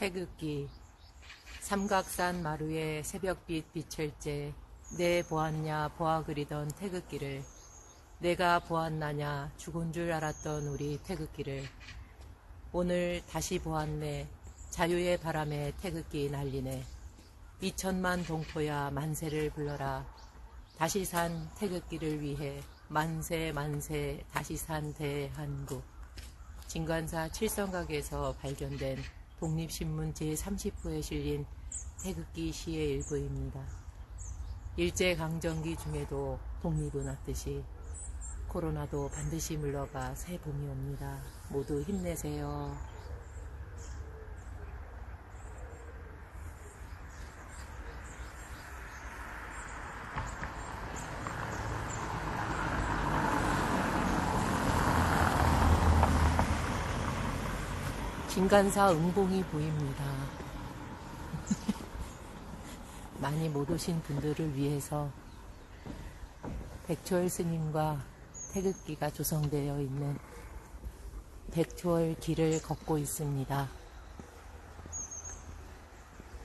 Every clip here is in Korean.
태극기 삼각산 마루에 새벽빛 비칠 때 내 보았냐 보아 그리던 태극기를 내가 보았나냐 죽은 줄 알았던 우리 태극기를 오늘 다시 보았네 자유의 바람에 태극기 날리네. 이천만 동포야 만세를 불러라. 다시 산 태극기를 위해 만세 만세 다시 산 대한국. 진관사 칠성각에서 발견된 독립신문 제30호에 실린 태극기 시의 일부입니다. 일제강점기 중에도 독립은 왔듯이 코로나도 반드시 물러가 새 봄이 옵니다. 모두 힘내세요. 진간사 응봉이 보입니다. 많이 못 오신 분들을 위해서 백초월 스님과 태극기가 조성되어 있는 백초월 길을 걷고 있습니다.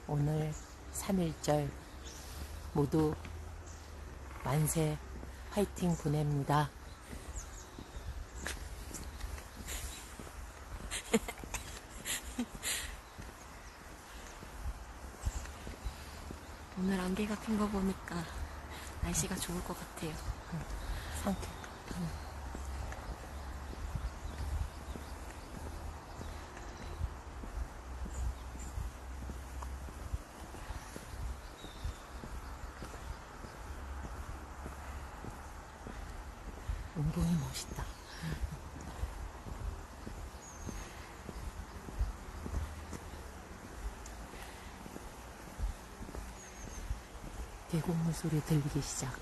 오늘 3일절 모두 만세 화이팅 보냅니다. 오늘 안개가 핀거 보니까 날씨가 좋을 것 같아요. 상쾌. 운동이 멋있다. 계곡물 소리 들리기 시작.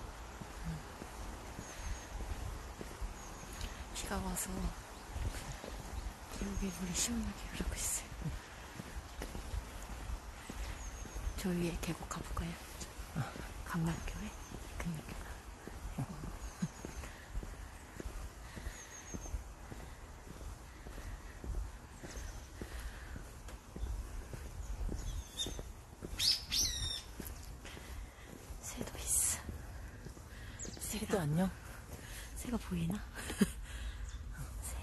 비가 와서 계곡에 물이 시원하게 흐르고 있어요. 저 위에 계곡 가볼까요? 강남교회? 강남교회. 새도 있어. 새도 새가, 안녕? 새가 보이나? 새.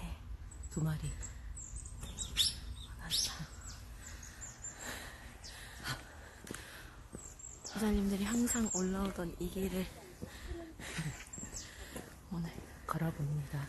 두 마리. 부사님들이 항상 올라오던 이 길을 오늘 걸어봅니다.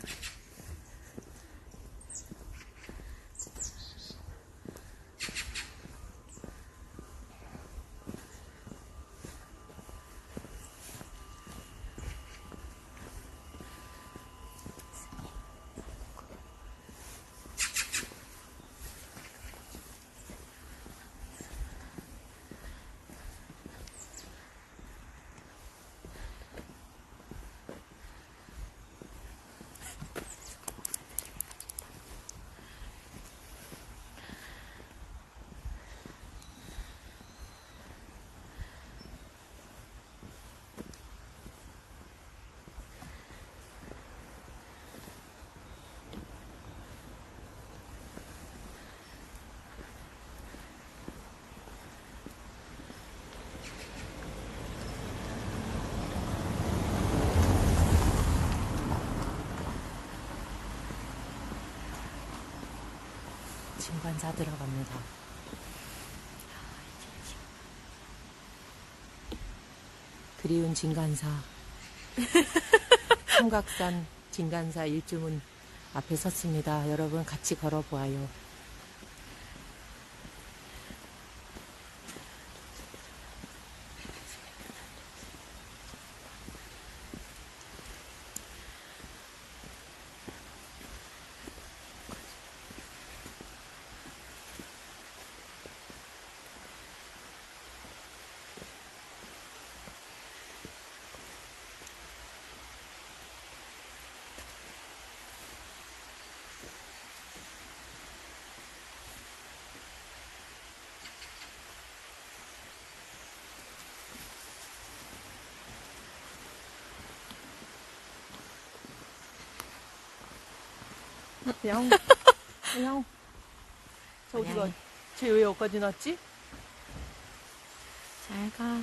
진 관사 들어갑니다. 그리운 진간사. 삼각산 진간사 일주문 앞에 섰습니다. 여러분 같이 걸어보아요. 야옹. 야옹. 저 어디 가? 쟤왜 여기까지 났지? 잘 가.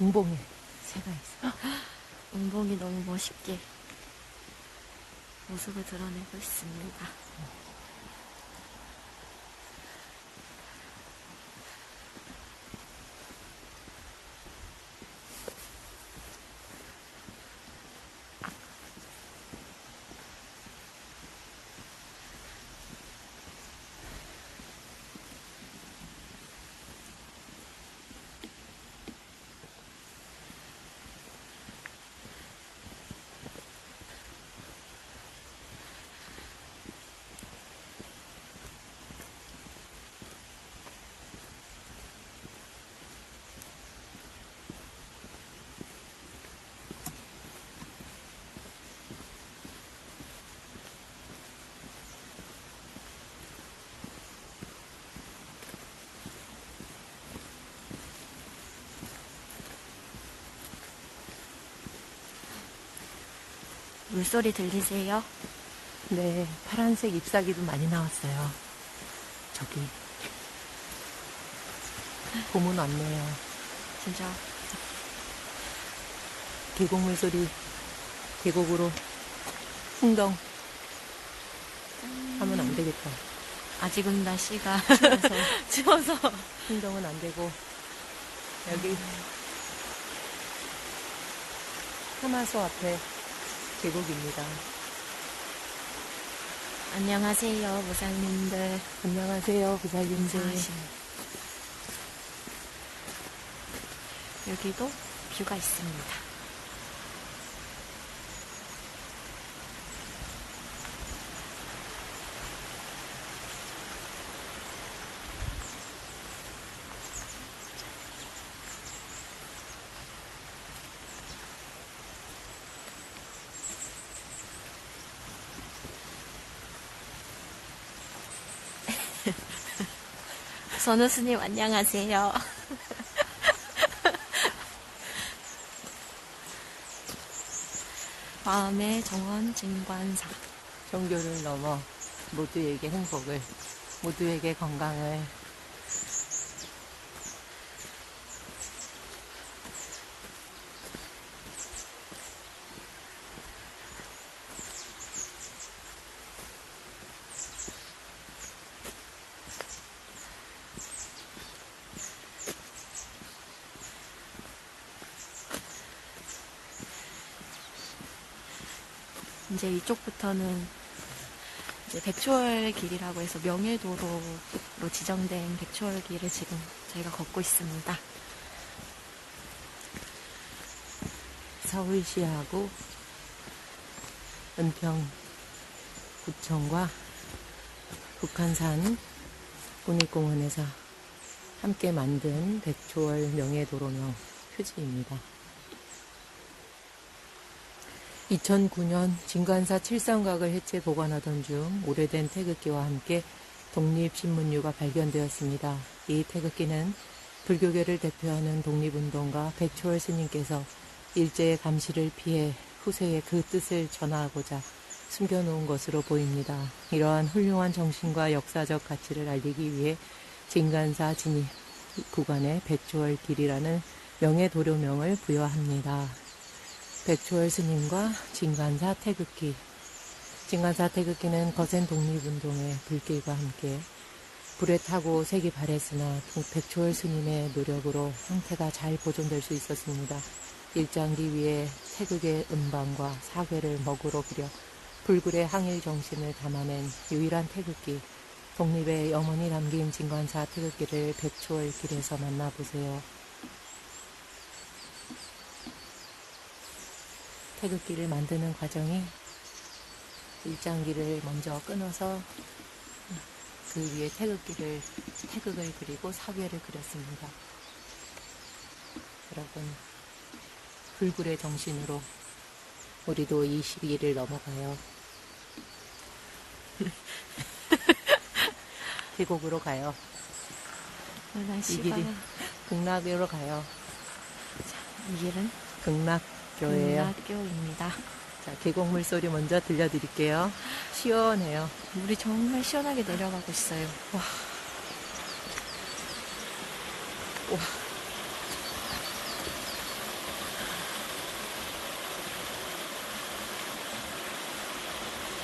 웅봉에 새가 있어. 웅봉이 너무 멋있게 모습을 드러내고 있습니다. 물소리 들리세요? 네, 파란색 잎사귀도 많이 나왔어요. 저기. 봄은 왔네요. 진짜 계곡물 소리, 계곡으로 풍덩 하면 안 되겠다. 아직은 날씨가 추워서 추워서 풍덩은 안 되고 여기 하마소 앞에 계곡입니다. 안녕하세요 무상님들 안녕하세요, 부사님들. 여기도 뷰가 있습니다. 선우스님 안녕하세요. 마음의 정원 진관사. 종교를 넘어 모두에게 행복을, 모두에게 건강을, 이제 이쪽부터는 이제 백초월 길이라고 해서 명예도로로 지정된 백초월 길을 지금 저희가 걷고 있습니다. 서울시하고 은평 구청과 북한산 국립공원에서 함께 만든 백초월 명예도로명 표지입니다. 2009년 진관사 칠성각을 해체 보관하던 중 오래된 태극기와 함께 독립신문류가 발견되었습니다. 이 태극기는 불교계를 대표하는 독립운동가 백초월 스님께서 일제의 감시를 피해 후세에 그 뜻을 전하고자 숨겨놓은 것으로 보입니다. 이러한 훌륭한 정신과 역사적 가치를 알리기 위해 진간사 진입 구간에 백초월 길이라는 명예 도료명을 부여합니다. 백초월 스님과 진간사 태극기 진간사 태극기는 거센 독립운동의 불길과 함께 불에 타고 색이 바랬으나 백초월 스님의 노력으로 형태가 잘 보존될 수 있었습니다. 일장기 위에 태극의 음반과 사괴를 먹으로 그려 불굴의 항일 정신을 담아낸 유일한 태극기 독립의 염원이 담긴 진관사 태극기를 백초월 길에서 만나보세요. 태극기를 만드는 과정이 일장기를 먼저 끊어서 그 위에 태극기를 태극을 그리고 사괴를 그렸습니다. 여러분 불굴의 정신으로 우리도 이 시기를 넘어가요. 계곡으로 가요. 이 날씨가 길이 북락으로 가요. 이 길은 극락 교예요. 금락교입니다. 자, 계곡물 소리 먼저 들려드릴게요. 시원해요. 물이 정말 시원하게 내려가고 있어요. 와.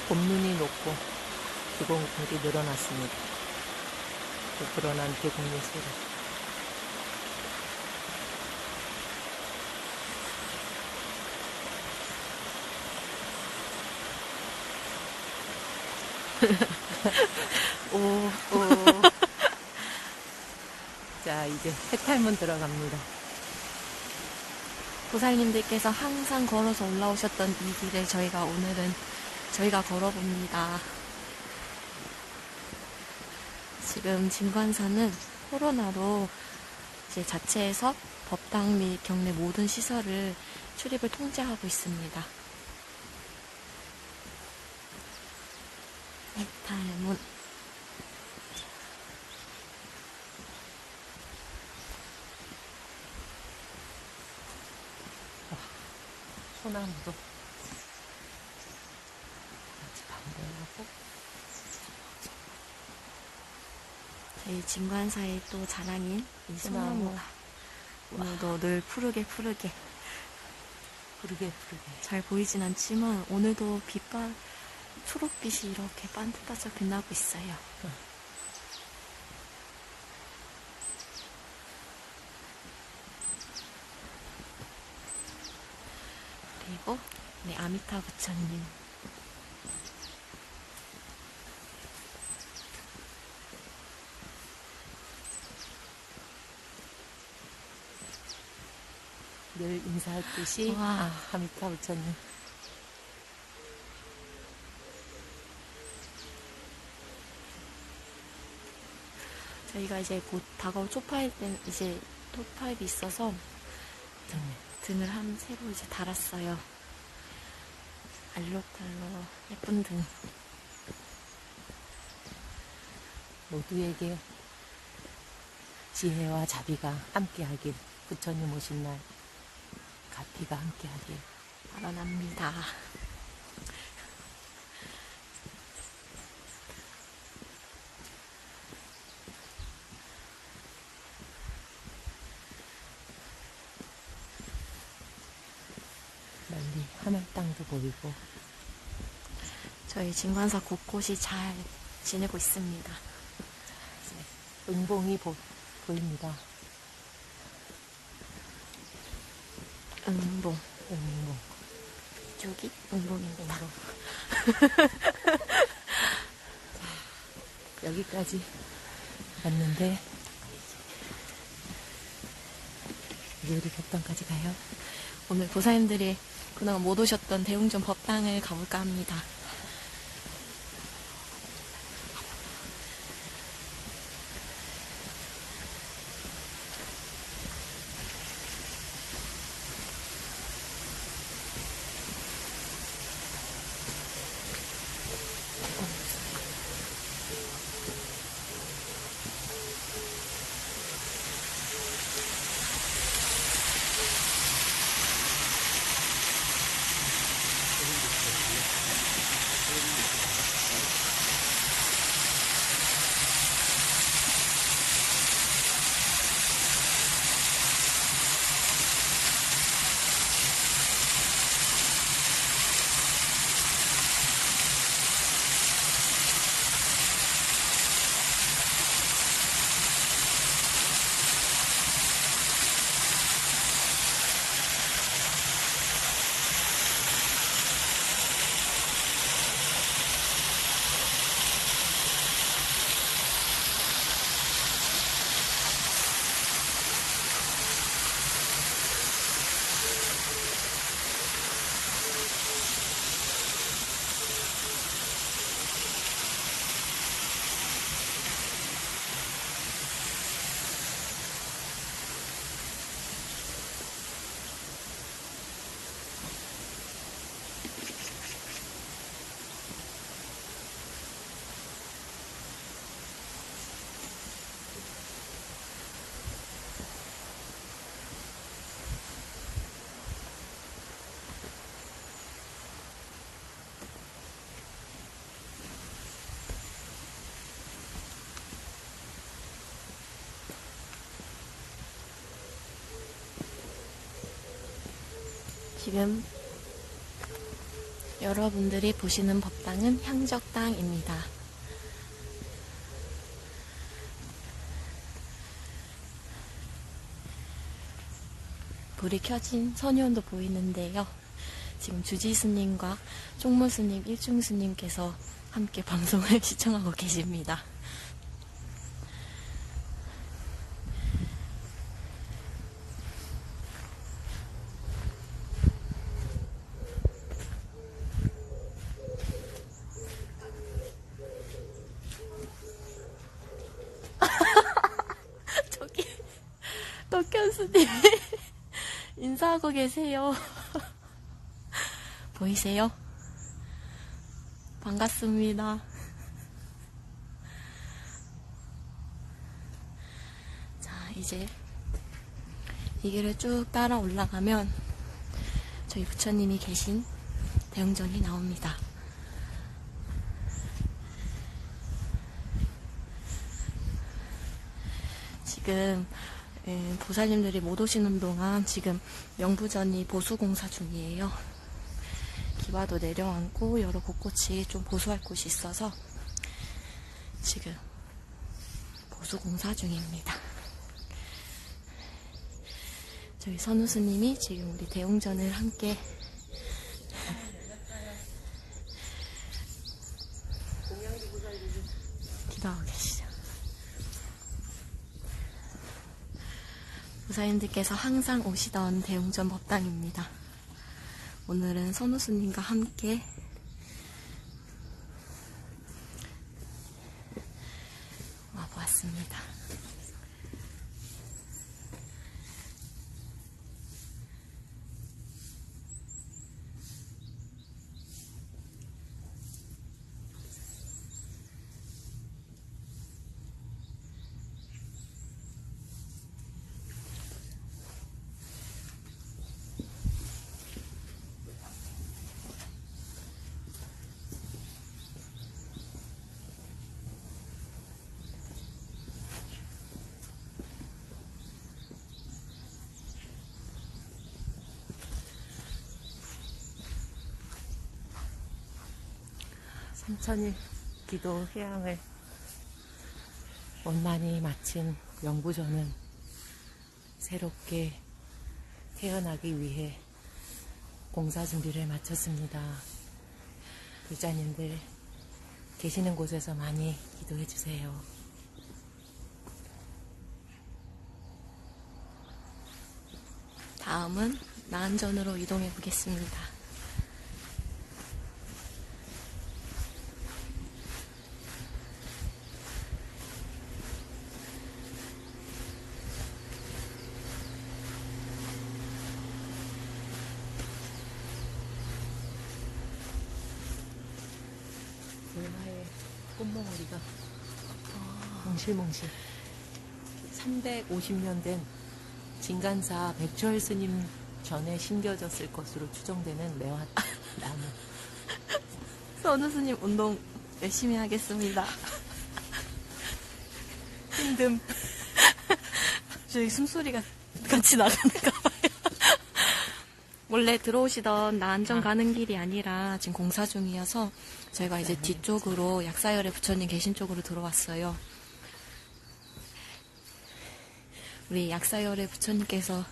봄눈이 녹고 계곡물이 늘어났습니다. 그 불어난 계곡물 소리. 오, 오. 자, 이제 해탈문 들어갑니다. 보살님들께서 항상 걸어서 올라오셨던 이 길을 저희가 오늘은 저희가 걸어봅니다. 지금 진관사는 코로나로 이제 자체에서 법당 및 경내 모든 시설을 출입을 통제하고 있습니다. 해탈문 소나무도 같이 방문하고 저희 진관사의 또 자랑인 이 소나무. 소나무가 오늘도 늘 푸르게 푸르게 푸르게 푸르게. 잘 보이진 않지만 오늘도 빛깔 초록빛이 이렇게 반짝반짝 빛나고 있어요. 그리고 네 아미타 부처님 늘 인사했듯이 우와. 아, 하미타 부처님. 저희가 이제 곧 다가올 초파일 때 이제 토파입이 있어서 네. 등을 한 새로 이제 달았어요. 알록달록 예쁜 등. 모두에게 지혜와 자비가 함께하길 부처님 오신 날 가피가 함께하길 발언합니다. 멀리 하늘 땅도 보이고 저희 진관사 곳곳이 잘 지내고 있습니다. 은봉이 보, 보입니다. 응봉. 은봉. 이쪽이 응봉입니다. 여기까지 왔는데 우리 법당까지 가요. 오늘 보사님들이 그동안 못 오셨던 대웅전 법당을 가볼까 합니다. 지금 여러분들이 보시는 법당은 향적당입니다. 불이 켜진 선연도 보이는데요. 지금 주지 스님과 총무 스님, 일중 스님께서 함께 방송을 시청하고 계십니다. 저기, 덕현스님 인사하고 계세요. 보이세요? 반갑습니다. 자, 이제 이 길을 쭉 따라 올라가면 저희 부처님이 계신 대웅전이 나옵니다. 지금 예, 보살님들이 못 오시는 동안 지금 명부전이 보수공사 중이에요. 기와도 내려앉고 여러 곳곳이 좀 보수할 곳이 있어서 지금 보수공사 중입니다. 저희 선우 스님이 지금 우리 대웅전을 함께 기도하고 계시죠. 부사님들께서 항상 오시던 대웅전 법당입니다. 오늘은 선우스님과 함께 와보았습니다. 삼천일 기도 회양을 원만히 마친 영부전은 새롭게 태어나기 위해 공사 준비를 마쳤습니다. 불자님들 계시는 곳에서 많이 기도해 주세요. 다음은 나안전으로 이동해 보겠습니다. 불마의 꽃몽오리가 몽실몽실 350년 된 진간사 백철 스님 전에 심겨졌을 것으로 추정되는 매화 나무 선우 스님 운동 열심히 하겠습니다. 힘듦 저기 숨소리가 같이 봐요. 원래 들어오시던 나안전 아. 가는 길이 아니라 지금 공사 중이어서 저희가 이제 뒤쪽으로 약사열의 부처님 계신 쪽으로 들어왔어요. 우리 약사열의 부처님께서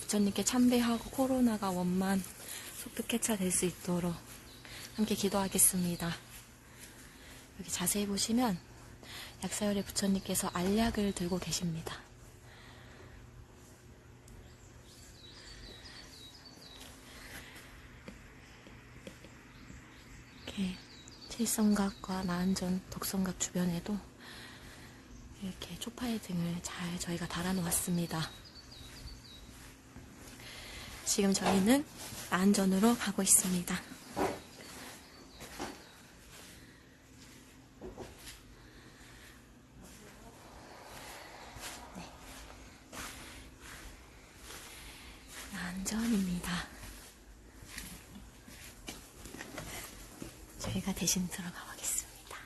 부처님께 참배하고 코로나가 원만 속도 쾌차될 수 있도록 함께 기도하겠습니다. 여기 자세히 보시면 약사열의 부처님께서 알약을 들고 계십니다. 이렇게 칠성각과 나안전 독성각 주변에도 이렇게 초파의 등을 잘 저희가 달아 놓았습니다. 지금 저희는 나안전으로 가고 있습니다. 네. 나안전입니다. 저희가 대신 들어가 보겠습니다.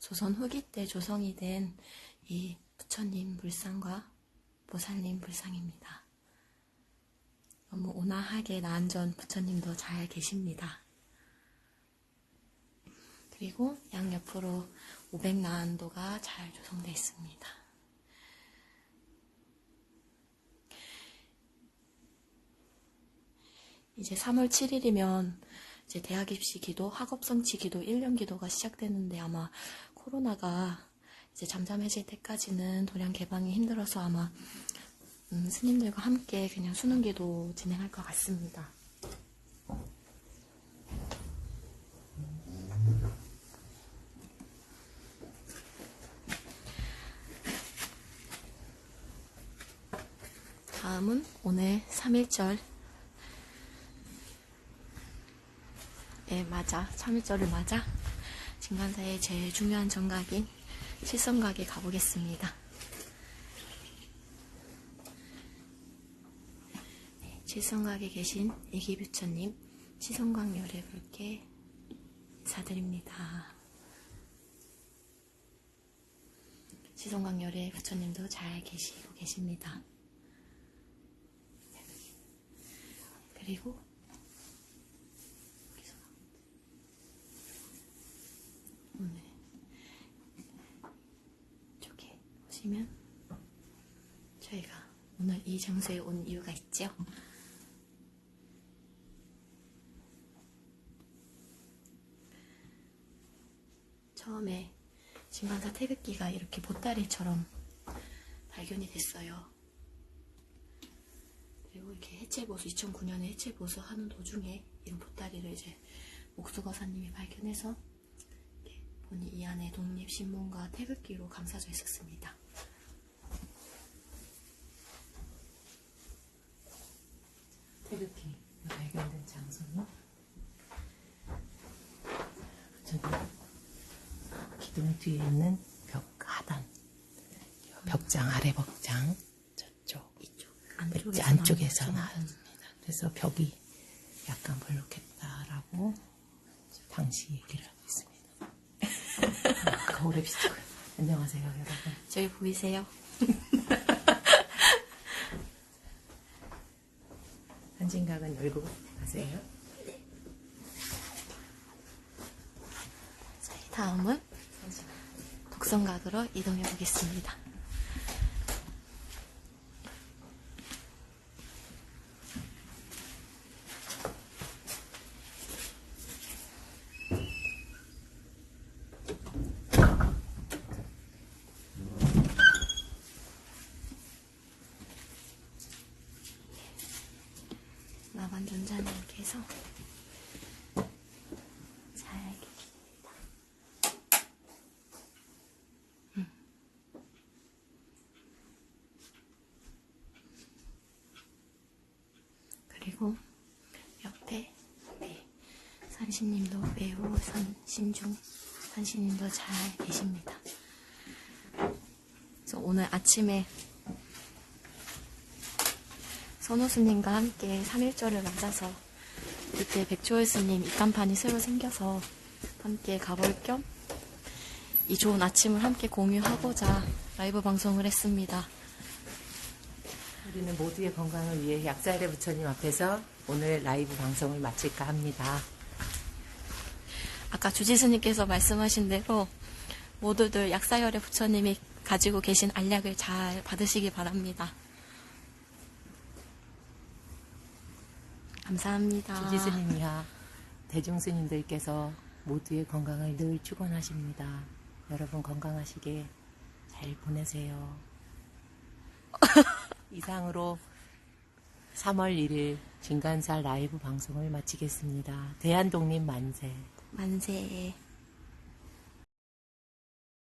조선 후기 때 조성이 된 이 부처님 불상과 보살님 불상입니다. 너무 온화하게 나앉은 부처님도 잘 계십니다. 그리고 양옆으로 500나안도가 잘 조성되어 있습니다. 이제 3월 7일이면 이제 대학 입시 기도, 학업 성취 기도, 1년 기도가 시작되는데 아마 코로나가 이제 잠잠해질 때까지는 도량 개방이 힘들어서 아마 음, 스님들과 함께 그냥 수능 기도 진행할 것 같습니다. 다음은 오늘 3일절 예, 맞아. 3일절을 맞아. 진간사의 제일 중요한 정각인 실성각에 가보겠습니다. 네, 실성각에 계신 애기부처님, 시성각 열애분께 인사드립니다. 시성각 열애 부처님도 잘 계시고 계십니다. 그리고 오늘 이쪽에 보시면 저희가 오늘 이 장소에 온 이유가 있죠. 처음에 진간사 태극기가 이렇게 보따리처럼 발견이 됐어요. 그리고 이렇게 해체보수, 2009년에 해체보수 하는 도중에 이런 보따리를 이제 옥수거사님이 발견해서 보니 이 안에 독립신문과 태극기로 감싸져 있었습니다. 태극기 발견된 장소는 저기 기둥 뒤에 있는 벽 하단 벽장 아래 벽장 저쪽 이쪽 안쪽에서 안쪽에서 나왔습니다. 그래서 벽이 약간 불룩했다라고 당시 얘기를 하고 있습니다. 거울에 비추고 안녕하세요 여러분. 저기 보이세요? 한진각은 열고 가세요. 다음은 독성각으로 이동해 보겠습니다. 나반존자님께서 잘 계십니다. 그리고 옆에 우리 산신님도 매우 선, 신중 산신님도 잘 계십니다. 그래서 오늘 아침에 선호 스님과 함께 3일절을 맞아서 그때 백조월 스님 입간판이 새로 생겨서 함께 가볼 겸 이 좋은 아침을 함께 공유하고자 라이브 방송을 했습니다. 우리는 모두의 건강을 위해 약사열의 부처님 앞에서 오늘 라이브 방송을 마칠까 합니다. 아까 주지스님께서 말씀하신 대로 모두들 약사열의 부처님이 가지고 계신 알약을 잘 받으시기 바랍니다. 감사합니다. 주지스님이야 대중스님들께서 모두의 건강을 늘 축원하십니다. 여러분 건강하시게 잘 보내세요. 이상으로 3월 1일 진간사 라이브 방송을 마치겠습니다. 대한독립 만세. 만세.